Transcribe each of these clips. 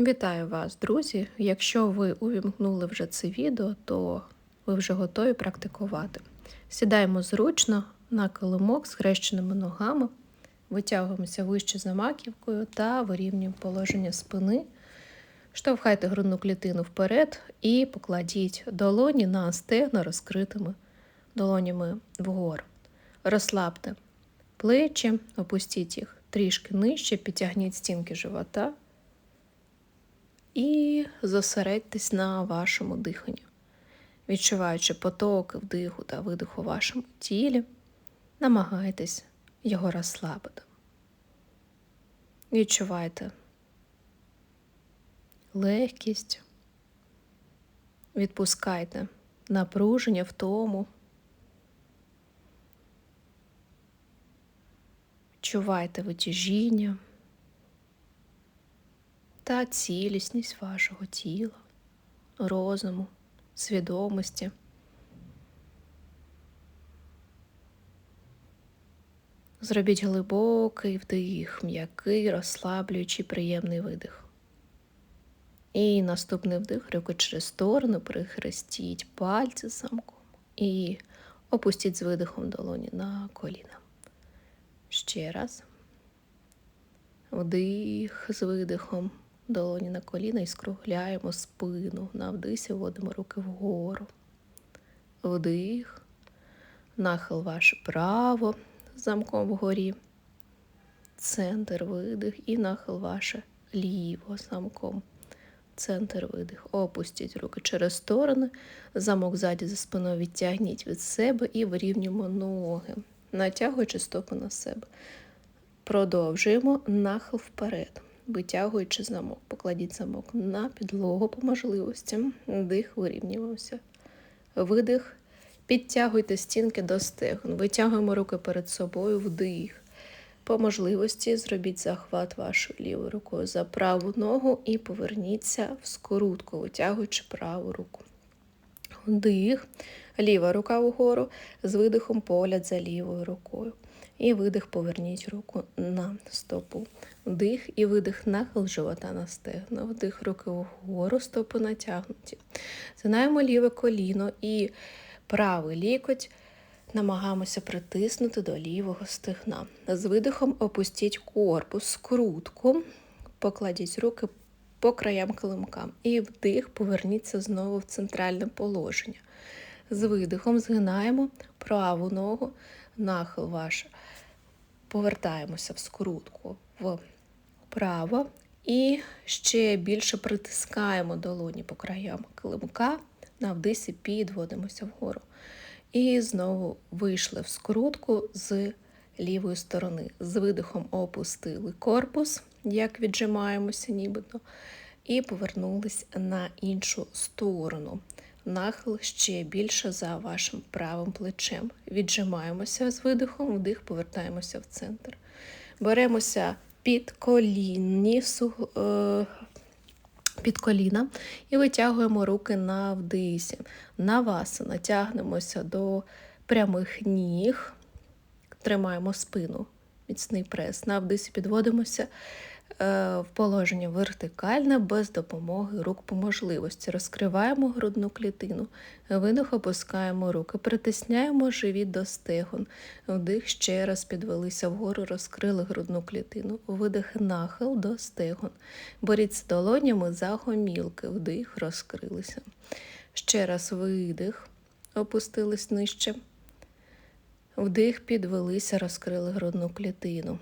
Вітаю вас, друзі! Якщо ви увімкнули вже це відео, то ви вже готові практикувати. Сідаємо зручно на килимок з хрещеними ногами, витягуємося вище за маківкою та вирівнюємо положення спини. Штовхайте грудну клітину вперед і покладіть долоні на стегна розкритими долонями вгору. Розслабте плечі, опустіть їх трішки нижче, підтягніть стінки живота і зосередьтесь на вашому диханні, відчуваючи потоки вдиху та видиху у вашому тілі, намагайтесь його розслабити. Відчувайте легкість, відпускайте напруження в тому. Відчувайте витяжіння та цілісність вашого тіла, розуму, свідомості. Зробіть глибокий вдих, м'який, розслаблюючий, приємний видих. І наступний вдих, руки через сторону, прихрестіть пальці замком і опустіть з видихом долоні на коліна. Ще раз. Вдих з видихом долоні на коліна і скругляємо спину. На вдисі вводимо руки вгору. Вдих, нахил ваше право замком вгорі. Центр видих і нахил ваше ліво замком. Центр видих. Опустіть руки через сторони. Замок ззаді за спиною відтягніть від себе і вирівнюємо ноги, натягуючи стопи на себе. Продовжуємо нахил вперед витягуючи замок. Покладіть замок на підлогу по можливості. Дих, вирівнюємося. Видих. Підтягуйте стінки до стегон. Витягуємо руки перед собою, вдих. По можливості зробіть захват вашою лівою рукою за праву ногу і поверніться в скорутку, витягуючи праву руку. Вдих. Ліва рука вгору, з видихом погляд за лівою рукою. І видих, поверніть руку на стопу. Вдих і видих нахил живота на стегна. Вдих руки вгору, стопи натягнуті. Згинаємо ліве коліно і правий лікоть намагаємося притиснути до лівого стегна. З видихом опустіть корпус, скрутку, покладіть руки по краям килимка. І вдих, поверніться знову в центральне положення. З видихом згинаємо праву ногу, нахил ваш. Повертаємося в скрутку вправо і ще більше притискаємо долоні по краям килимка, на вдисі підводимося вгору. І знову вийшли в скрутку з лівої сторони. З видихом опустили корпус, як віджимаємося, нібито, і повернулись на іншу сторону. Нахил ще більше за вашим правим плечем. Віджимаємося з видихом, вдих, повертаємося в центр. Беремося під колінні, е, під коліна і витягуємо руки на вдисі. На вас натягнемося до прямих ніг, тримаємо спину, міцний прес. На вдисі підводимося в положення вертикальне без допомоги рук по можливості. Розкриваємо грудну клітину, видих опускаємо руки, притисняємо живіт до стегон. Вдих ще раз підвелися вгору, розкрили грудну клітину. Видих нахил до стегон. Боріться долонями за гомілки. Вдих, розкрилися. Ще раз видих, опустились нижче. Вдих, підвелися, розкрили грудну клітину.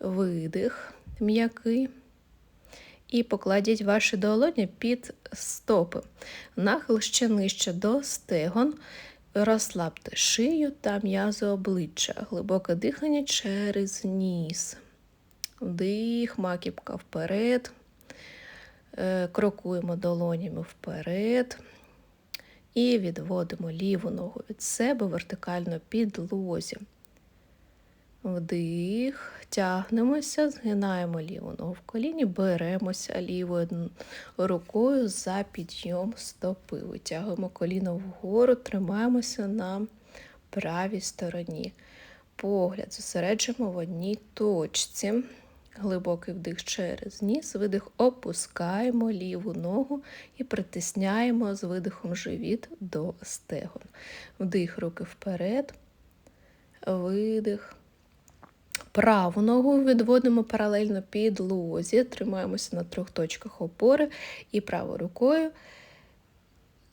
Видих м'який. І покладіть ваші долоні під стопи. Нахил ще нижче до стегон. Розслабте шию та м'язо обличчя. Глибоке дихання через ніс. Вдих, маківка вперед. Е, крокуємо долонями вперед. І відводимо ліву ногу від себе вертикально під лозі. Вдих, тягнемося, згинаємо ліву ногу в коліні, беремося лівою рукою за підйом стопи. Витягуємо коліно вгору, тримаємося на правій стороні. Погляд зосереджуємо в одній точці. Глибокий вдих через ніс, видих, опускаємо ліву ногу і притисняємо з видихом живіт до стегон. Вдих руки вперед, видих. Праву ногу відводимо паралельно підлозі, тримаємося на трьох точках опори і правою рукою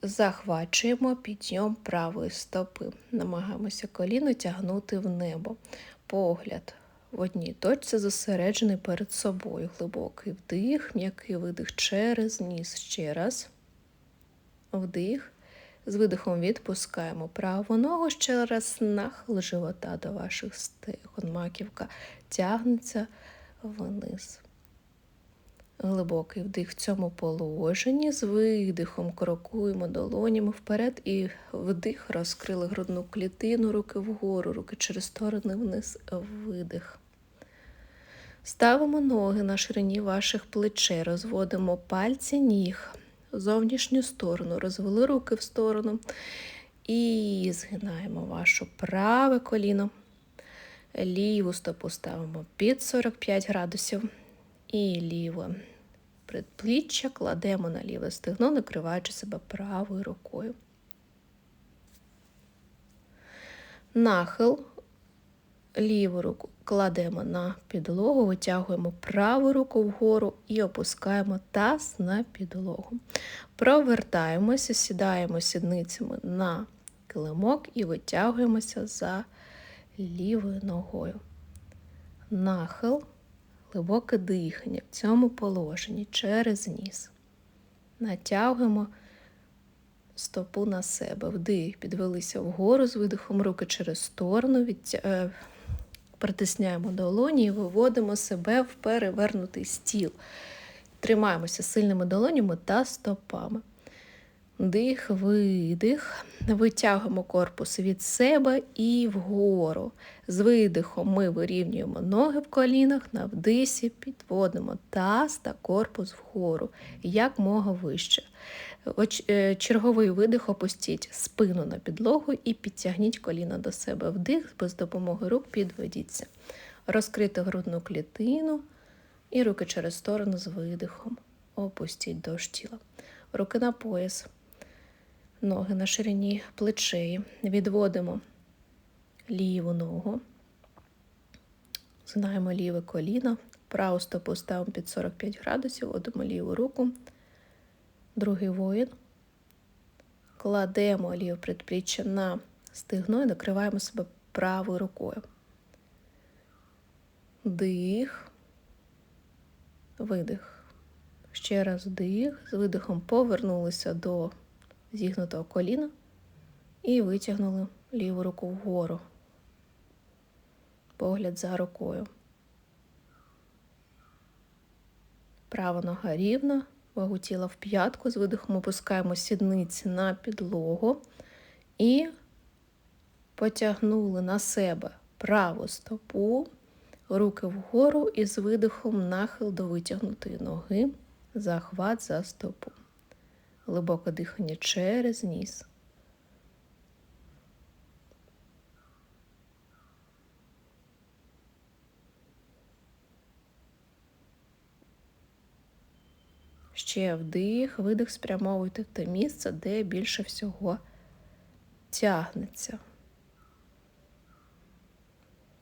захвачуємо підйом правої стопи. Намагаємося коліно тягнути в небо. Погляд в одній точці зосереджений перед собою. Глибокий вдих, м'який видих через ніс. Ще раз. Вдих. З видихом відпускаємо праву ногу ще раз нахил живота до ваших стегон. Маківка тягнеться вниз. Глибокий вдих в цьому положенні. З видихом крокуємо долонями вперед і вдих, розкрили грудну клітину, руки вгору, руки через сторони вниз, видих. Ставимо ноги на ширині ваших плечей, розводимо пальці ніг зовнішню сторону, розвели руки в сторону і згинаємо ваше праве коліно. Ліву стопу ставимо під 45 градусів. І ліве предпліччя кладемо на ліве стегно, накриваючи себе правою рукою. Нахил ліву руку кладемо на підлогу, витягуємо праву руку вгору і опускаємо таз на підлогу. Провертаємося, сідаємо сідницями на килимок і витягуємося за лівою ногою. Нахил, глибоке дихання в цьому положенні через ніс. Натягуємо стопу на себе. Вдих, підвелися вгору з видихом руки через сторону, відтя притисняємо долоні і виводимо себе в перевернутий стіл. Тримаємося сильними долонями та стопами. Дих, видих, витягуємо корпус від себе і вгору. З видихом ми вирівнюємо ноги в колінах, на вдисі підводимо таз та корпус вгору, як мога вище. Е, черговий видих опустіть спину на підлогу і підтягніть коліна до себе. Вдих, без допомоги рук підведіться. Розкрити грудну клітину і руки через сторону з видихом. Опустіть до тіла. Руки на пояс, ноги на ширині плечей. Відводимо ліву ногу. Згинаємо ліве коліно, праву стопу ставимо під 45 градусів, водимо ліву руку другий воїн. Кладемо ліве предпліччя на стигно і накриваємо себе правою рукою. Дих, видих. Ще раз вдих. З видихом повернулися до зігнутого коліна і витягнули ліву руку вгору. Погляд за рукою. Права нога рівна, вагу тіла в п'ятку, з видихом опускаємо сідниці на підлогу і потягнули на себе праву стопу, руки вгору і з видихом нахил до витягнутої ноги, захват за стопу. Глибоке дихання через ніс. Ще вдих, видих, спрямовуйте в те місце, де більше всього тягнеться.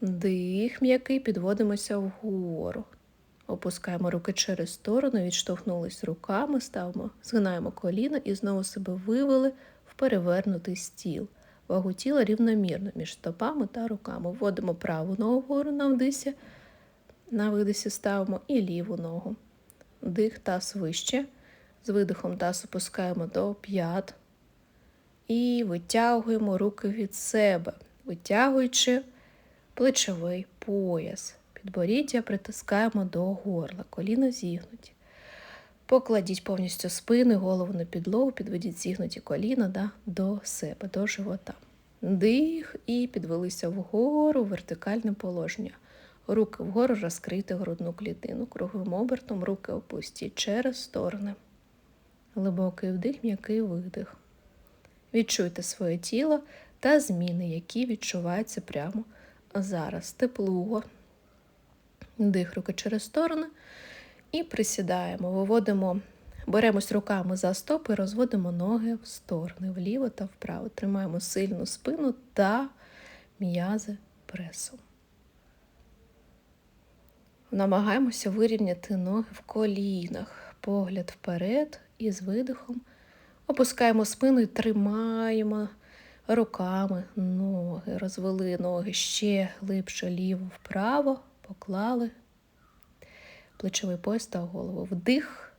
Дих м'який, підводимося вгору. Опускаємо руки через сторону, відштовхнулись руками, ставимо, згинаємо коліна і знову себе вивели в перевернутий стіл. Вагу тіла рівномірно між стопами та руками. Вводимо праву ногу вгору на вдисі, на видисі ставимо і ліву ногу. Дих таз вище. З видихом таз опускаємо до п'ят. І витягуємо руки від себе, витягуючи плечовий пояс. Підборіддя притискаємо до горла, коліна зігнуті. Покладіть повністю спину, голову на підлогу, підведіть зігнуті коліна да, до себе, до живота. Дих і підвелися вгору вертикальне положення. Руки вгору розкрити грудну клітину. Круговим обертом руки опустіть через сторони. Глибокий вдих, м'який видих. Відчуйте своє тіло та зміни, які відчуваються прямо зараз. Тепло, Дих руки через сторони. І присідаємо. Виводимо, беремось руками за стопи, розводимо ноги в сторони, вліво та вправо. Тримаємо сильну спину та м'язи пресу. Намагаємося вирівняти ноги в колінах, погляд вперед і з видихом. Опускаємо спину і тримаємо руками ноги, розвели ноги ще глибше ліво вправо, поклали плечовий пояс та голову. Вдих,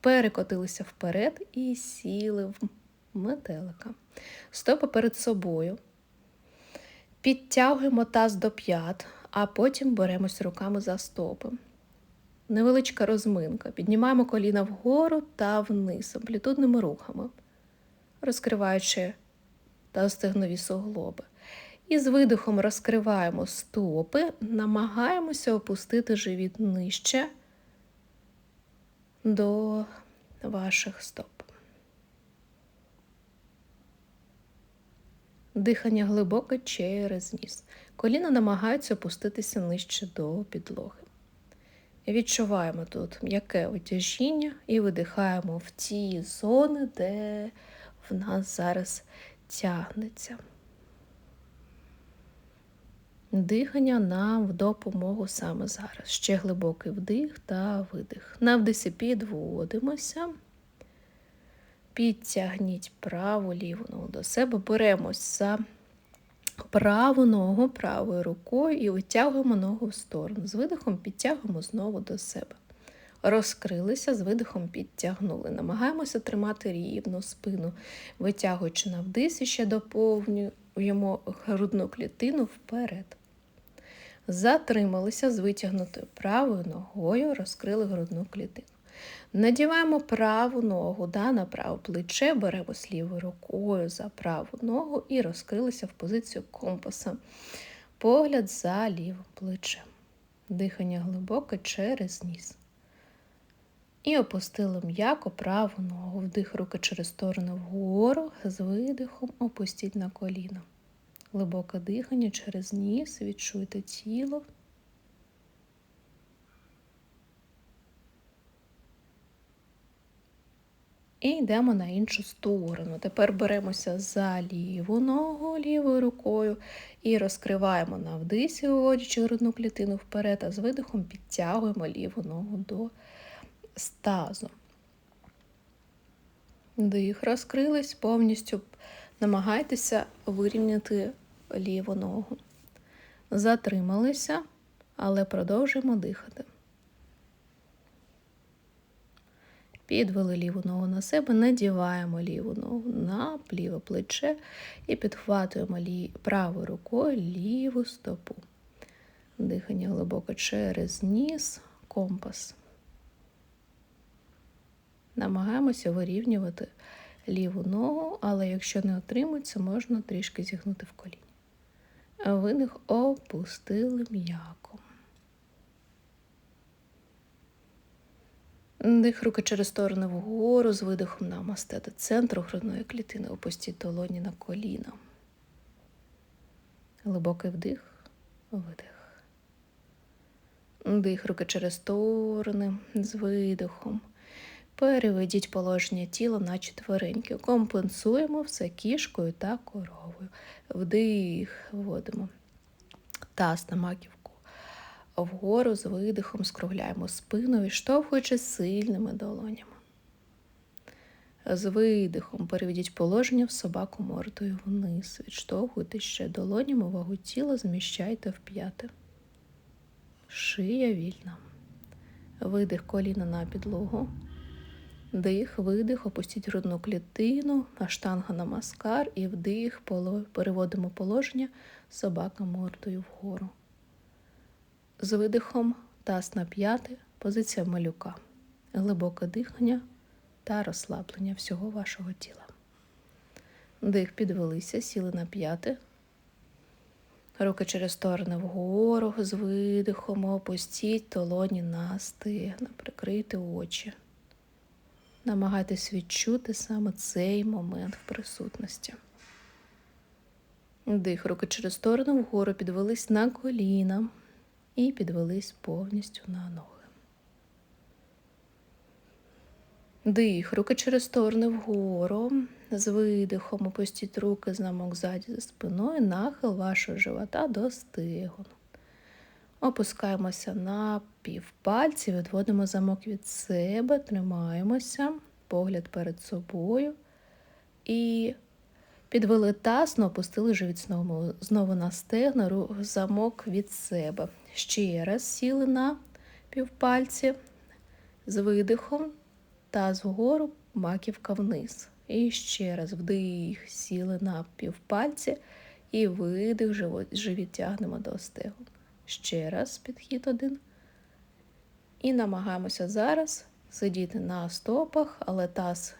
перекотилися вперед і сіли в метелика. Стопи перед собою. Підтягуємо таз до п'ят, а потім беремось руками за стопи. Невеличка розминка. Піднімаємо коліна вгору та вниз, амплітудними рухами, розкриваючи та остигнові суглоби. І з видихом розкриваємо стопи, намагаємося опустити живіт нижче до ваших стоп. Дихання глибоке через ніс. Коліна намагаються опуститися нижче до підлоги. Відчуваємо тут м'яке отяжіння і видихаємо в ті зони, де в нас зараз тягнеться. Дихання нам в допомогу саме зараз. Ще глибокий вдих та видих. На вдисі підводимося. Підтягніть праву ліву ногу до себе. Беремось за праву ногу правою рукою і витягуємо ногу в сторону. З видихом підтягуємо знову до себе. Розкрилися, з видихом підтягнули. Намагаємося тримати рівну спину, витягуючи на вдис і ще доповнюємо грудну клітину вперед. Затрималися з витягнутою правою ногою, розкрили грудну клітину. Надіваємо праву ногу да, на праве плече, беремо з лівою рукою за праву ногу і розкрилися в позицію компаса. Погляд за лівим плечем. Дихання глибоке через ніс. І опустили м'яко праву ногу. Вдих руки через сторону вгору, з видихом опустіть на коліна. Глибоке дихання через ніс, відчуйте тіло. І йдемо на іншу сторону. Тепер беремося за ліву ногу лівою рукою і розкриваємо на вдисі, виводячи грудну клітину вперед, а з видихом підтягуємо ліву ногу до стазу. Дих розкрились, повністю намагайтеся вирівняти ліву ногу. Затрималися, але продовжуємо дихати. Підвели ліву ногу на себе, надіваємо ліву ногу на ліве плече і підхватуємо правою рукою ліву стопу. Дихання глибоко через ніс, компас. Намагаємося вирівнювати ліву ногу, але якщо не отримується, можна трішки зігнути в коліні. Видих опустили м'яко. Дих руки через сторони вгору, з видихом намасте до центру грудної клітини, опустіть долоні на коліна. Глибокий вдих, видих. Дих руки через сторони, з видихом. Переведіть положення тіла на четвереньки. Компенсуємо все кішкою та коровою. Вдих, вводимо таз на маківку. Вгору з видихом скругляємо спину, відштовхуючи сильними долонями. З видихом переведіть положення в собаку мордою вниз. Відштовхуйте ще долонями вагу тіла, зміщайте в п'яти. Шия вільна. Видих коліна на підлогу. Дих, видих, опустіть грудну клітину, аштанга на маскар і вдих, переводимо положення собака мордою вгору. З видихом таз на п'яти, позиція малюка, глибоке дихання та розслаблення всього вашого тіла. Дих підвелися, сіли на п'яти. Руки через сторони вгору, з видихом опустіть долоні на стигна, прикрийте очі. Намагайтесь відчути саме цей момент в присутності. Дих, руки через сторону вгору підвелись на коліна. І підвелись повністю на ноги. Дих, руки через сторони вгору. З видихом опустіть руки замок ззаді за спиною, нахил вашого живота до стигон. Опускаємося на півпальці, відводимо замок від себе, тримаємося, погляд перед собою. І підвели таз, но опустили живіт знову, знову на стегна, замок від себе. Ще раз сіли на півпальці з видихом, таз вгору, маківка вниз. І ще раз вдих, сіли на півпальці і видих, живіт тягнемо до стегу. Ще раз підхід один. І намагаємося зараз сидіти на стопах, але таз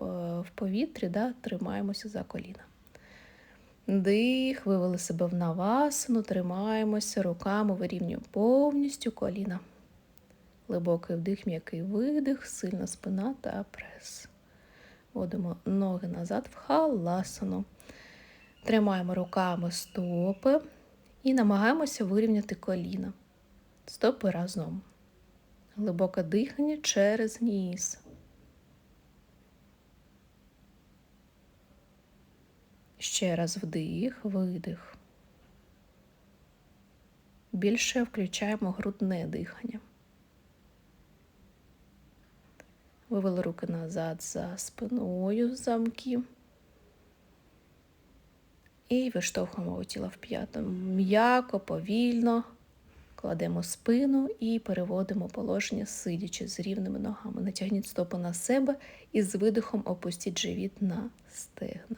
в повітрі, да, тримаємося за коліна. Дих, вивели себе в навасану, тримаємося, руками вирівнюємо повністю коліна. Глибокий вдих, м'який видих, сильна спина та прес. Водимо ноги назад в халасану. Тримаємо руками стопи і намагаємося вирівняти коліна. Стопи разом. Глибоке дихання через ніс. Ще раз вдих, видих. Більше включаємо грудне дихання. Вивели руки назад за спиною замки. І виштовхуємо тіло в п'яту. М'яко, повільно кладемо спину і переводимо положення, сидячи з рівними ногами. Натягніть стопу на себе і з видихом опустіть живіт на стегна.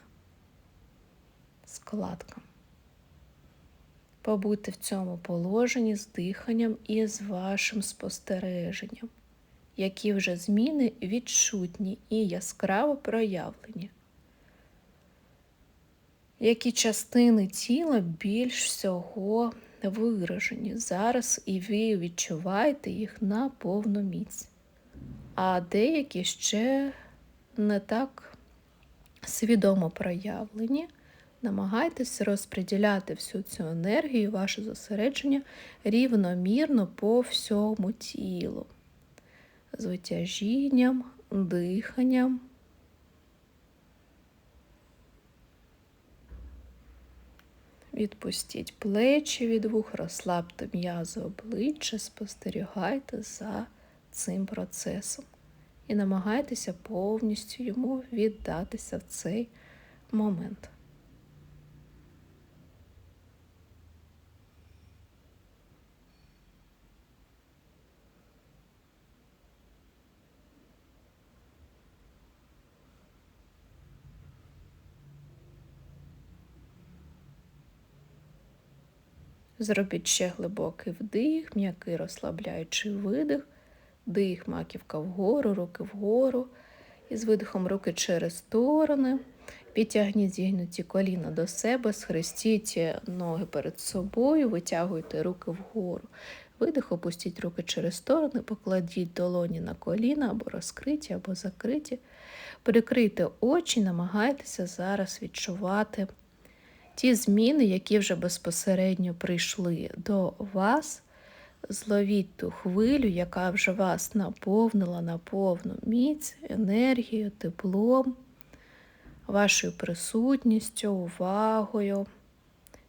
Складка. Побудьте в цьому положенні з диханням і з вашим спостереженням, які вже зміни відчутні і яскраво проявлені які частини тіла більш всього виражені зараз, і ви відчуваєте їх на повну міць. А деякі ще не так свідомо проявлені. Намагайтесь розподіляти всю цю енергію, ваше зосередження рівномірно по всьому тілу, з витяжінням, диханням. Відпустіть плечі від вух, розслабте м'язи обличчя, спостерігайте за цим процесом і намагайтеся повністю йому віддатися в цей момент. Зробіть ще глибокий вдих, м'який розслабляючий видих, дих, маківка вгору, руки вгору. І з видихом руки через сторони. Підтягніть зігнуті коліна до себе, схрестіть ноги перед собою, витягуйте руки вгору. Видих, опустіть руки через сторони, покладіть долоні на коліна або розкриті, або закриті. Прикрийте очі, намагайтеся зараз відчувати ті зміни, які вже безпосередньо прийшли до вас, зловіть ту хвилю, яка вже вас наповнила на повну міць, енергією, теплом, вашою присутністю, увагою.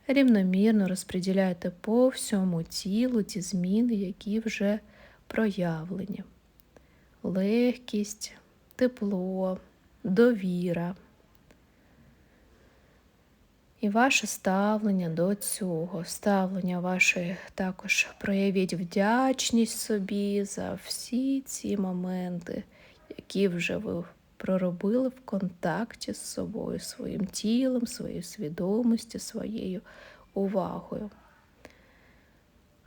Рівномірно розподіляйте по всьому тілу ті зміни, які вже проявлені. Легкість, тепло, довіра. І ваше ставлення до цього, ставлення ваше також проявіть вдячність собі за всі ці моменти, які вже ви проробили в контакті з собою, своїм тілом, своєю свідомістю, своєю увагою.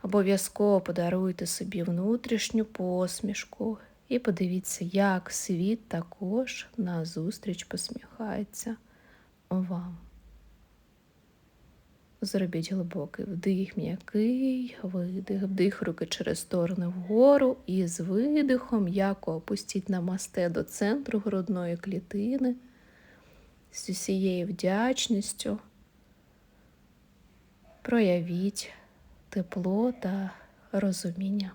Обов'язково подаруйте собі внутрішню посмішку і подивіться, як світ також назустріч посміхається вам. Зробіть глибокий вдих, м'який, видих, вдих руки через сторони вгору і з видихом м'яко опустіть намасте до центру грудної клітини з усією вдячністю. Проявіть тепло та розуміння.